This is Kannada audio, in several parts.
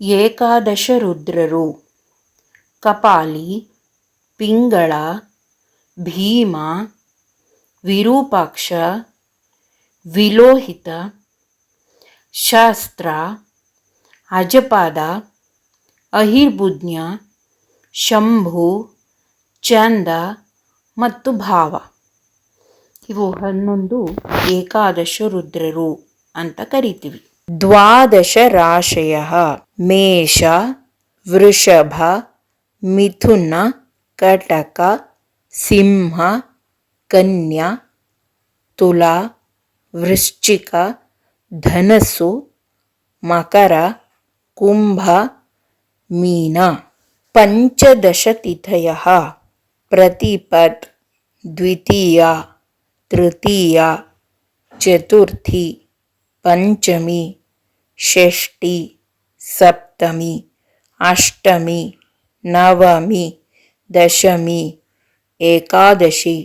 ಏಕಾದಶ ರುದ್ರರು ಕಪಾಲಿ, ಪಿಂಗಳ, ಭೀಮ, ವಿರೂಪಾಕ್ಷ, ವಿಲೋಹಿತ, ಶಾಸ್ತ್ರ, ಅಜಪಾದ, ಅಹಿರ್ಬುಜ್ಞ, ಶಂಭು, ಚಂದ ಮತ್ತು ಭಾವ. ಇವು ಹನ್ನೊಂದು ಏಕಾದಶ ರುದ್ರರು ಅಂತ ಕರಿತೀವಿ. द्वादश द्वादशराशयः मेष, वृषभ, मिथुन, कटक, सिंह, कन्या, तुला, वृश्चिक, धनसु, मकर, कुंभ, मीन। पञ्चदशतिथयः प्रतिपत्, द्वितीया, तृतीया, चतुर्थी पंचमी ಷಷ್ಠಿ, ಸಪ್ತಮಿ, ಅಷ್ಟಮಿ, ನವಮಿ, ದಶಮಿ, ಏಕಾದಶಿ,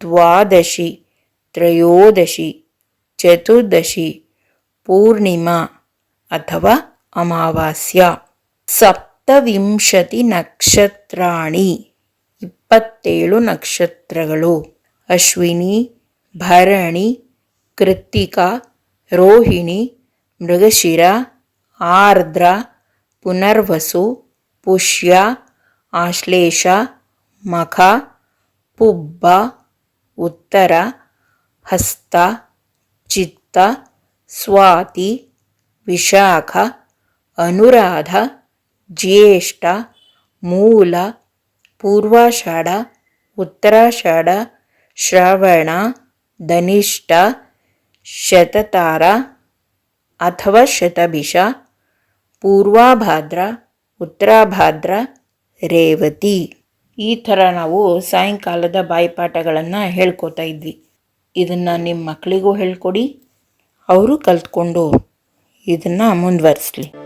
ದ್ವಾದಶಿ, ತ್ರಯೋದಶಿ, ಚತುರ್ದಶಿ, ಪೂರ್ಣಿಮಾ ಅಥವಾ ಅಮಾವಾಸ್ಯ. ಸಪ್ತವಿಂಶತಿ ನಕ್ಷತ್ರಾಣಿ, ಇಪ್ಪತ್ತೇಳು ನಕ್ಷತ್ರಗಳು. ಅಶ್ವಿನಿ, ಭರಣಿ, ಕೃತ್ತಿಕಾ, ರೋಹಿಣಿ ಮೃಗಶಿರ, ಆರ್ದ್ರ, ಪುನರ್ವಸು, ಪುಷ್ಯ, ಆಶ್ಲೇಷ, ಮಖ, ಪುಬ್ಬ, ಉತ್ತರ, ಹಸ್ತ, ಚಿತ್ತ, ಸ್ವಾತಿ, ವಿಶಾಖ, ಅನುರಾಧ, ಜ್ಯೇಷ್ಠ, ಮೂಲ, ಪೂರ್ವಾಷಾಢ, ಉತ್ತರಾಷಾಢ, ಶ್ರವಣ, ಧನಿಷ್ಠ, ಶತತಾರ ಅಥವಾ ಶತಭಿಷ, ಪೂರ್ವಾಭಾದ್ರ, ಉತ್ತರಾಭಾದ್ರ, ರೇವತಿ. ಈ ಥರ ನಾವು ಸಾಯಂಕಾಲದ ಬಾಯಿಪಾಠಗಳನ್ನು ಹೇಳ್ಕೊತಾ ಇದ್ವಿ. ಇದನ್ನು ನಿಮ್ಮ ಮಕ್ಕಳಿಗೂ ಹೇಳ್ಕೊಡಿ, ಅವರು ಕಲ್ತ್ಕೊಂಡು ಇದನ್ನು ಮುಂದುವರಿಸ್ಲಿ.